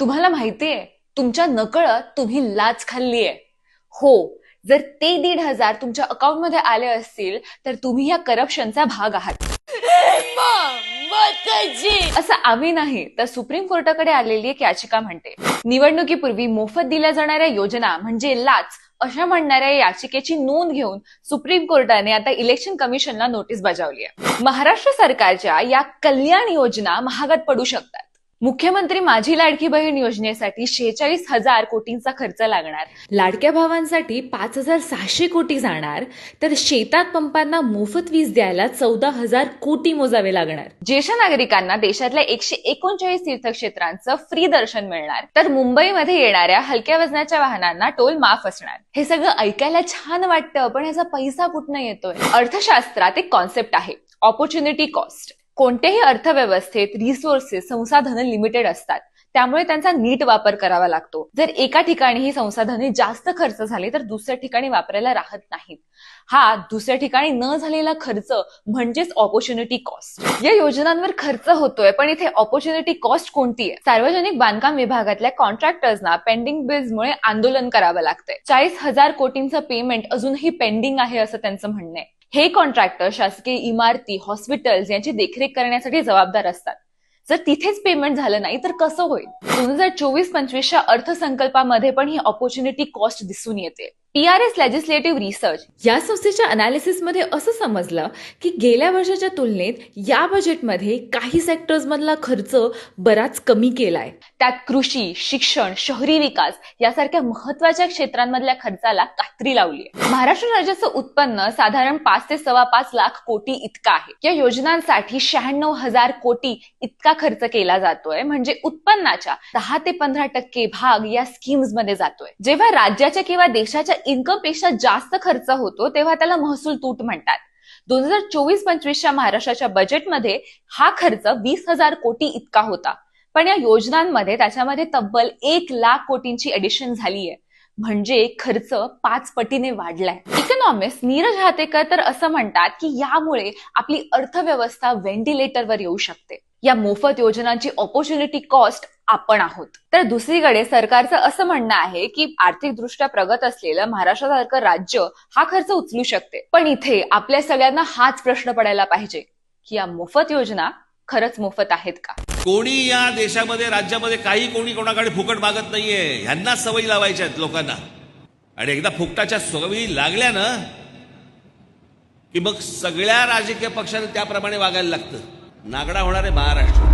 तुम्हाला माहितीये तुमच्या नकळत तुम्ही लाच खाल्लीये. हो जर ते दीड हजार तुमच्या अकाउंटमध्ये आले असतील तर तुम्ही या करप्शनचा भाग आहात. असं आम्ही नाही तर सुप्रीम कोर्टाकडे आलेली एक याचिका म्हणते. निवडणुकीपूर्वी मोफत दिल्या जाणाऱ्या योजना म्हणजे लाच अशा म्हणणाऱ्या याचिकेची नोंद घेऊन सुप्रीम कोर्टाने आता इलेक्शन कमिशनला नोटीस बजावली आहे महाराष्ट्र सरकारच्या या कल्याण योजना महागात पडू शकतात. मुख्यमंत्री माझी लाडकी बहीण योजनेसाठी शेहेचाळीस हजार कोटींचा खर्च लागणार. लाडक्या भावांसाठी पाच हजार सहाशे कोटी जाणार तर शेतात पंपांना मोफत वीज द्यायला चौदा हजार कोटी मोजावे लागणार. ज्येष्ठ नागरिकांना देशातल्या एकशे एकोणचाळीस तीर्थक्षेत्रांचं फ्री दर्शन मिळणार. तर मुंबईमध्ये येणाऱ्या हलक्या वजनाच्या वाहनांना टोल माफ असणार. हे सगळं ऐकायला छान वाटतं पण याचा पैसा कुठनं येतोय? अर्थशास्त्रात एक कॉन्सेप्ट आहे. ऑपॉर्च्युनिटी कॉस्ट कोणत्याही अर्थव्यवस्थेत रिसोर्सेस संसाधनं लिमिटेड असतात त्यामुळे त्यांचा नीट वापर करावा लागतो. जर एका ठिकाणी ही संसाधने जास्त खर्च झाले तर दुसऱ्या ठिकाणी वापरायला राहत नाहीत. हा दुसऱ्या ठिकाणी न झालेला खर्च म्हणजेच ऑपॉर्च्युनिटी कॉस्ट या योजनांवर खर्च होतोय पण इथे ऑपॉर्च्युनिटी कॉस्ट कोणती आहे? सार्वजनिक बांधकाम विभागातल्या कॉन्ट्रॅक्टर्सना पेंडिंग बिल्समुळे आंदोलन करावं लागतंय. चाळीस हजार कोटींचं पेमेंट अजूनही पेंडिंग आहे असं त्यांचं म्हणणं आहे. हे कॉन्ट्रॅक्टर शासकीय इमारती हॉस्पिटल्स यांची देखरेख करण्यासाठी जबाबदार असतात. जर तिथेच पेमेंट झालं नाही तर कसं होईल? दोन हजार चोवीस पंचवीसच्या अर्थसंकल्पामध्ये पण ही ऑपॉर्च्युनिटी कॉस्ट दिसून येते. पीआरएस लेजिस्लेटिव्ह रिसर्च या संस्थेच्या अनालिसिसमध्ये असं समजलं की गेल्या वर्षाच्या तुलनेत या बजेटमध्ये काही सेक्टर्स मधला खर्च बराच कमी केलाय. त्यात कृषी शिक्षण शहरी विकास यासारख्या महत्त्वाच्या क्षेत्रांमधल्या खर्चाला कात्री लावली आहे. महाराष्ट्र राज्याचं उत्पन्न साधारण पाच ते सव्वा पाच लाख कोटी इतका आहे. या योजनांसाठी शहाण्णव हजार कोटी इतका खर्च केला जातोय म्हणजे उत्पन्नाच्या दहा ते पंधरा टक्के भाग या स्कीम्समध्ये जातोय. जेव्हा राज्याच्या किंवा देशाच्या इन्कमपेक्षा जास्त खर्च होतो तेव्हा त्याला महसूल तूट म्हणतात. दोन हजार चोवीस पंचवीसच्या महाराष्ट्राच्या बजेटमध्ये हा खर्च वीस हजार कोटी इतका होता. पण या योजनांमध्ये त्याच्यामध्ये तब्बल एक लाख कोटींची एडिशन झाली आहे म्हणजे खर्च पाच पटीने वाढलाय. इकॉनॉमिस्ट नीरज हातेकर तर असं म्हणतात की यामुळे आपली अर्थव्यवस्था व्हेंटिलेटरवर येऊ शकते. या मोफत योजनांची ऑपॉर्च्युनिटी कॉस्ट आपण आहोत. तर दुसरीकडे सरकारचं असं म्हणणं आहे की आर्थिकदृष्ट्या प्रगत असलेलं महाराष्ट्रासारखं राज्य हा खर्च उचलू शकते. पण इथे आपल्या सगळ्यांना हाच प्रश्न पडायला पाहिजे की या मोफत योजना खरंच मोफत आहेत का? कोणी या देशामध्ये राज्यामध्ये काही कोणी कोणाकडे फुकट मागत नाहीये. ह्यांना सवयी लावायच्या आहेत लोकांना. आणि एकदा फुकटाच्या सवयी लागल्या ना की मग सगळ्या राजकीय पक्षांना त्याप्रमाणे वागायला लागतं. नागडा होणार आहे महाराष्ट्र.